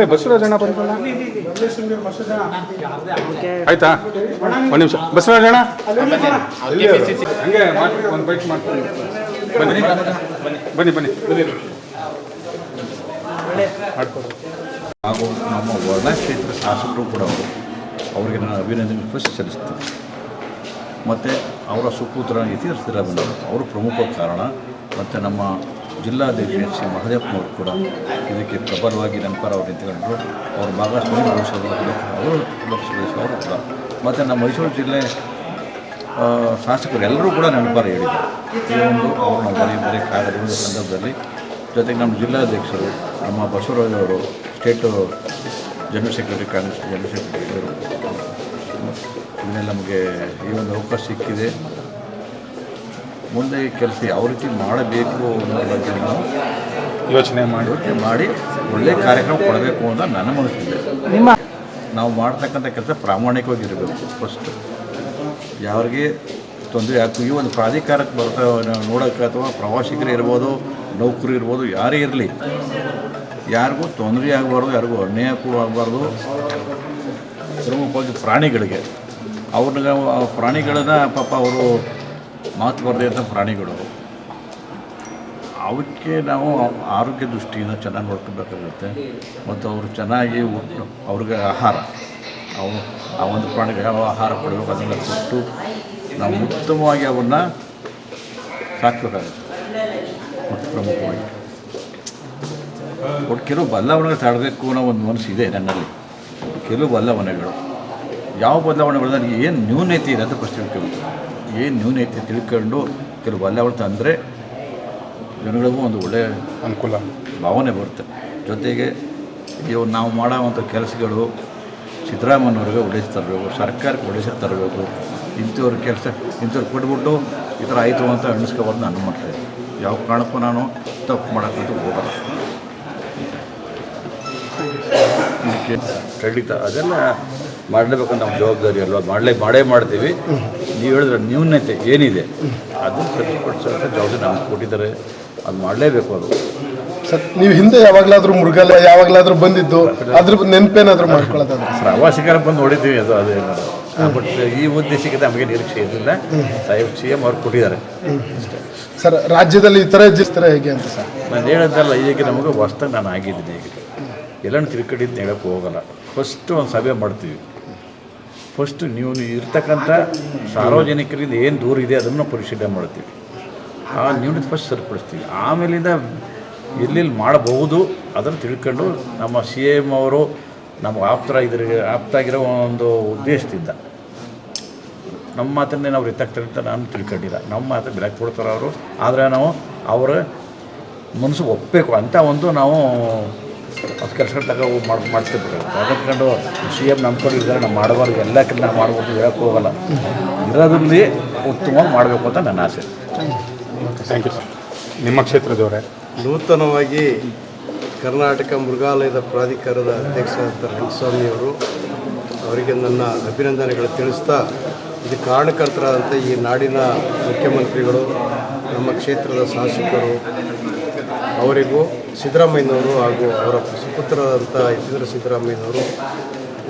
ಏ ಬಸವರಾಜಣ್ಣ ಬಂದ್ರಲ್ಲ? ಆಯ್ತಾ? ಒಂದು ನಿಮಿಷ. ಬಸವರಾಜಣ್ಣ ಹಂಗೆ ಒಂದು ಬೈಕ್ ಮಾಡ್ತೀನಿ ಬನ್ನಿ. ಬನ್ನಿ ಬನ್ನಿ. ಹಾಗೂ ನಮ್ಮ ವರ್ಣ ಕ್ಷೇತ್ರ ಶಾಸಕರು ಕೂಡ ಅವರು ಅವರಿಗೆ ನಾನು ಅಭಿನಂದನೆ ಫಸ್ಟ್ ಸಲ್ಲಿಸ್ತೀನಿ. ಮತ್ತು ಅವರ ಸುಪುತ್ರ ಇತಿಹಾಸ ಸಿದ್ದರಾಮಯ್ಯ ಅವರು ಪ್ರಮುಖ ಕಾರಣ. ಮತ್ತು ನಮ್ಮ ಜಿಲ್ಲಾಧ್ಯಕ್ಷ ಎಚ್ ಸಿ ಮಹದೇವನವರು ಕೂಡ ಇದಕ್ಕೆ ಪ್ರಬಲವಾಗಿ ನನ್ನ ಪರ ಅವರು ನಿಂತ್ಕೊಂಡ್ರು ಅವ್ರ ಭಾಗಸ್ವಾಮಿ ಲೋಕಸಭಾ ಅವರು ಲೋಕಸಭೆ ಅವರು ಕೂಡ. ಮತ್ತು ನಮ್ಮ ಮೈಸೂರು ಜಿಲ್ಲೆ ಶಾಸಕರು ಎಲ್ಲರೂ ಕೂಡ ನನ್ನ ಹೇಳಿದರು ಈ ಒಂದು ಅವರು ನಮ್ಮ ಬರೀ ಬರೀ ಒಂದು ಸಂದರ್ಭದಲ್ಲಿ ಜೊತೆಗೆ ನಮ್ಮ ಜಿಲ್ಲಾಧ್ಯಕ್ಷರು ನಮ್ಮ ಬಸವರಾಜ್ ಅವರು, state general secretary Congress general secretary ಇದನ್ನೆಲ್ಲ ನಮಗೆ ಈ ಒಂದು ಅವಕಾಶ ಸಿಕ್ಕಿದೆ. ಮುಂದೆ ಕೆಲಸ ಯಾವ ರೀತಿ ಮಾಡಬೇಕು ಅನ್ನೋದ್ರ ಬಗ್ಗೆ ನಾವು ಯೋಚನೆ ಮಾಡಿ ಯೋಚನೆ ಮಾಡಿ ಒಳ್ಳೆಯ ಕಾರ್ಯಕ್ರಮ ಕೊಡಬೇಕು ಅಂತ ನನ್ನ ಮನಸ್ಸಿದೆ ನಿಮ್ಮ ನಾವು ಮಾಡ್ತಕ್ಕಂಥ ಕೆಲಸ ಪ್ರಾಮಾಣಿಕವಾಗಿರಬೇಕು ಫಸ್ಟ್ ಯಾರಿಗೆ ತೊಂದರೆ ಆಗ್ತೀವಿ ಈ ಒಂದು ಪ್ರಾಧಿಕಾರಕ್ಕೆ ಬರ್ತಾ ನೋಡೋಕ್ಕೆ ಅಥವಾ ಪ್ರವಾಸಿಗರು ಇರ್ಬೋದು ನೌಕರಿ ಇರ್ಬೋದು ಯಾರೇ ಇರಲಿ ಯಾರಿಗೂ ತೊಂದರೆ ಆಗಬಾರ್ದು ಯಾರಿಗೂ ಅನ್ಯಾಯ ಕೂಡ ಆಗಬಾರ್ದು. ಪ್ರಮುಖವಾಗಿ ಪ್ರಾಣಿಗಳಿಗೆ. ಅವ್ರನ್ನ ಆ ಪ್ರಾಣಿಗಳನ್ನ ಪಾಪ ಅವರು ಮಾತು ಬರದೇ ಪ್ರಾಣಿಗಳು, ಅವಕ್ಕೆ ನಾವು ಆರೋಗ್ಯ ದೃಷ್ಟಿಯಿಂದ ಚೆನ್ನಾಗಿ ನೋಡ್ಕೋಬೇಕಾಗುತ್ತೆ. ಮತ್ತು ಅವರು ಚೆನ್ನಾಗಿ ಅವ್ರಿಗೆ ಆಹಾರ, ಅವು, ಆ ಒಂದು ಪ್ರಾಣಿಗೆ ಯಾವ ಆಹಾರ ಕೊಡಬೇಕು ಅದನ್ನೆಲ್ಲ ಕೊಟ್ಟು ನಾವು ಉತ್ತಮವಾಗಿ ಅವನ್ನ ಸಾಕಬೇಕಾಗುತ್ತೆ. ಮತ್ತು ಪ್ರಮುಖವಾಗಿ. ಒಟ್ಟು ಕೆಲವು ಬದಲಾವಣೆಗಳು ತಡಬೇಕು ಅನ್ನೋ ಒಂದು ಮನಸ್ಸು ಇದೆ ನನ್ನಲ್ಲಿ. ಕೆಲವು ಬದಲಾವಣೆಗಳು. ಯಾವ ಬದಲಾವಣೆಗಳು ನನಗೆ ಏನು ನ್ಯೂನತೆ ಇದೆ ಅಂತ ಪ್ರಶ್ನೆ ತಿಳ್ಕೊಬೇಕು ಏನು ನ್ಯೂನತೆ ತಿಳ್ಕೊಂಡು ಕೆಲವು ಬದಲಾವಣೆ ತಂದರೆ ಜನಗಳಿಗೂ ಒಂದು ಒಳ್ಳೆಯ ಅನುಕೂಲ. ಭಾವನೆ ಬರುತ್ತೆ. ಜೊತೆಗೆ ಇವು ನಾವು ಮಾಡೋವಂಥ ಕೆಲಸಗಳು ಸಿದ್ದರಾಮಯ್ಯವ್ರಿಗೆ ಒಳ್ಳೆಯ ತರಬೇಕು ಸರ್ಕಾರಕ್ಕೆ ಒಳ್ಳೆಯ ತರಬೇಕು. ಇಂಥವ್ರ ಕೆಲಸ ಇಂಥವ್ರು ಕೊಟ್ಬಿಟ್ಟು ಈ ಥರ ಆಯಿತು ಅಂತ ಅನ್ನಿಸ್ಕೋಬಾರ್ದು ನಾನು ಮಾಡ್ತಾಯಿದ್ದೆ ಯಾವ ಕಾರಣಕ್ಕೂ ನಾನು ತಪ್ಪು ಮಾಡೋಕ್ಕಂತೂ ಹೋಗಲ್ಲ. ಖಂಡಿತ ಅದೆಲ್ಲ ಮಾಡಲೇಬೇಕಂತ ನಮ್ಮ ಜವಾಬ್ದಾರಿ ಅಲ್ವಾ? ಮಾಡಲೇ ಮಾಡೇ ಮಾಡ್ತೀವಿ. ನೀವು ಹೇಳಿದ್ರೆ ನ್ಯೂನತೆ ಏನಿದೆ ಅದನ್ನು ಸರಿಪಡಿಸೋಕೆ ಜವಾಬ್ದಾರಿ ನಮ್ಗೆ ಕೊಟ್ಟಿದ್ದಾರೆ ಅದು ಮಾಡಲೇಬೇಕು ಅದು. ಸರ್ ನೀವು ಹಿಂದೆ ಯಾವಾಗಲಾದರೂ ಮೃಗಾಲಯ ಯಾವಾಗಲಾದರೂ ಬಂದಿದ್ದು ಅದ್ರ ನೆನಪೇನಾದರೂ ಮಾಡ್ಕೊಳ್ಳೋದಾದ್ರೆ? ಪ್ರವಾಸಿಗರ ಬಂದು ನೋಡಿದ್ದೀವಿ ಅದು ಅದೇ ಬಟ್ ಈ ಉದ್ದೇಶಕ್ಕೆ ನಮಗೆ ನಿರೀಕ್ಷೆ ಇರಲಿಲ್ಲ. ಸಾಹೇಬ್ ಸಿ ಎಂ ಅವ್ರು ಕೊಟ್ಟಿದ್ದಾರೆ. ಸರ್ ರಾಜ್ಯದಲ್ಲಿ ಈ ಥರ ಜಿಸ್ತಾರೆ ಹೇಗೆ ಅಂತ ಸರ್? ನಾನು ಹೇಳೋದಲ್ಲ ಈಗ ನಮಗೆ ಹೊಸ್ದಾಗಿ ನಾನು ಆಗಿದ್ದೀನಿ ಈಗ. ಎಲ್ಲನೂ ಇದ್ದು ಹೇಳೋಕ್ಕೆ ಹೋಗಲ್ಲ. ಫಸ್ಟ್ ಒಂದು ಸಭೆ ಮಾಡ್ತೀವಿ. ಫಸ್ಟ್ ನೀವು ಇರ್ತಕ್ಕಂಥ ಸಾರ್ವಜನಿಕರಿಂದ ಏನು ದೂರ ಇದೆ ಅದನ್ನು ಪರಿಶೀಲನೆ ಮಾಡ್ತೀವಿ. ಆ ನೀವು ಫಸ್ಟ್ ಸರಿಪಡಿಸ್ತೀವಿ. ಆಮೇಲಿಂದ ಎಲ್ಲೆಲ್ಲಿ ಮಾಡಬಹುದು ಅದನ್ನು ತಿಳ್ಕೊಂಡು ನಮ್ಮ ಸಿ ಎಂ ಅವರು ನಮ್ಮ ಆಪ್ತರ ಇದ್ರ ಆಪ್ತಾಗಿರೋ ಒಂದು ಉದ್ದೇಶದಿಂದ ನಮ್ಮ ಮಾತನ್ನೇ ನಾವು ಎತ್ತಾಗ್ತಾರೆ ಅಂತ ನಾನು ತಿಳ್ಕೊಂಡಿಲ್ಲ. ನಮ್ಮ ಮಾತು ಬೆಳಕು ಕೊಡ್ತಾರೆ ಅವರು. ಆದರೆ ನಾವು ಅವರ ಮನಸ್ಸು ಒಪ್ಪಬೇಕು ಅಂತ ಒಂದು ನಾವು ಅದು ಕೆಲಸಗಳು ತಗೋ ಮಾಡಿ ಮಾಡಿಸ್ಕೋಬೇಕು ಅದಕ್ಕೊಂಡು ಸಿ ಎಂ ನಂಬ್ಕೊಂಡಿದ್ದಾರೆ ನಾವು ಮಾಡಬಾರ್ದು ಎಲ್ಲ ಕೆಲಸ ನಾವು ಮಾಡ್ಬೋದು ಹೇಳಕ್ಕೆ ಹೋಗಲ್ಲ. ಇರೋದ್ರಲ್ಲಿ ಉತ್ತಮವಾಗಿ ಮಾಡಬೇಕು ಅಂತ ನನ್ನ ಆಸೆ. ಥ್ಯಾಂಕ್ ಯು ಸರ್ ನಿಮ್ಮ ಕ್ಷೇತ್ರದವರೇ? ನೂತನವಾಗಿ ಕರ್ನಾಟಕ ಮೃಗಾಲಯದ ಪ್ರಾಧಿಕಾರದ ಅಧ್ಯಕ್ಷರಾದ ರಂಗಸ್ವಾಮಿಯವರು ಅವರಿಗೆ ನನ್ನ ಅಭಿನಂದನೆಗಳು ತಿಳಿಸ್ತಾ ಇದು ಕಾರಣಕರ್ತರಾದಂಥ ಈ ನಾಡಿನ ಮುಖ್ಯಮಂತ್ರಿಗಳು ನಮ್ಮ ಕ್ಷೇತ್ರದ ಶಾಸಕರು ಅವರಿಗೂ ಸಿದ್ದರಾಮಯ್ಯನವರು ಹಾಗೂ ಅವರ ಸುಪುತ್ರರಾದಂಥ ಯತೀಂದ್ರ ಸಿದ್ದರಾಮಯ್ಯನವರು,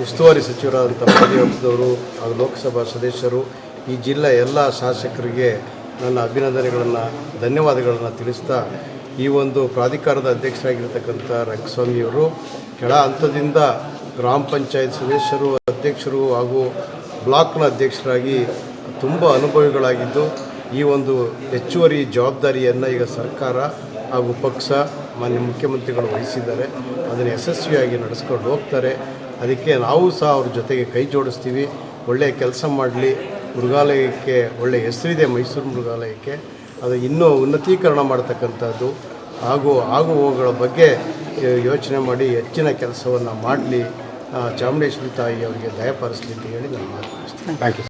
ಉಸ್ತುವಾರಿ ಸಚಿವರಾದಂಥ ಮಾಧ್ಯಮದವರು ಹಾಗೂ ಲೋಕಸಭಾ ಸದಸ್ಯರು, ಈ ಜಿಲ್ಲೆ ಎಲ್ಲ ಶಾಸಕರಿಗೆ ನನ್ನ ಅಭಿನಂದನೆಗಳನ್ನು, ಧನ್ಯವಾದಗಳನ್ನು ತಿಳಿಸ್ತಾ ಈ ಒಂದು ಪ್ರಾಧಿಕಾರದ ಅಧ್ಯಕ್ಷರಾಗಿರ್ತಕ್ಕಂಥ ರಂಗಸ್ವಾಮಿಯವರು ಕೆಳ ಹಂತದಿಂದ ಗ್ರಾಮ ಪಂಚಾಯತ್ ಸದಸ್ಯರು, ಅಧ್ಯಕ್ಷರು ಹಾಗೂ ಬ್ಲಾಕ್ನ ಅಧ್ಯಕ್ಷರಾಗಿ ತುಂಬ ಅನುಭವಿಗಳಾಗಿದ್ದು, ಈ ಒಂದು ಹೆಚ್ಚುವರಿ ಜವಾಬ್ದಾರಿಯನ್ನು ಈಗ ಸರ್ಕಾರ ಹಾಗೂ ಪಕ್ಷ ಮಾನ್ಯ ಮುಖ್ಯಮಂತ್ರಿಗಳು ವಹಿಸಿದ್ದಾರೆ. ಅದನ್ನು ಯಶಸ್ವಿಯಾಗಿ ನಡೆಸ್ಕೊಂಡು ಹೋಗ್ತಾರೆ. ಅದಕ್ಕೆ ನಾವು ಸಹ ಅವ್ರ ಜೊತೆಗೆ ಕೈ ಜೋಡಿಸ್ತೀವಿ. ಒಳ್ಳೆಯ ಕೆಲಸ ಮಾಡಲಿ. ಮೃಗಾಲಯಕ್ಕೆ ಒಳ್ಳೆಯ ಹೆಸರಿದೆ ಮೈಸೂರು ಮೃಗಾಲಯಕ್ಕೆ. ಅದು ಇನ್ನೂ ಉನ್ನತೀಕರಣ ಮಾಡ್ತಕ್ಕಂಥದ್ದು. ಹಾಗೂ ಆಗು ಹೋಗುಗಳ ಬಗ್ಗೆ ಯೋಚನೆ ಮಾಡಿ ಹೆಚ್ಚಿನ ಕೆಲಸವನ್ನು ಮಾಡಲಿ. ಚಾಮುಂಡೇಶ್ವರಿ ತಾಯಿ ಅವರಿಗೆ ದಯಪಾಲಿಸಲಿ ಅಂತ ಹೇಳಿ ನಾನು ಮಾತು ಥ್ಯಾಂಕ್ ಯು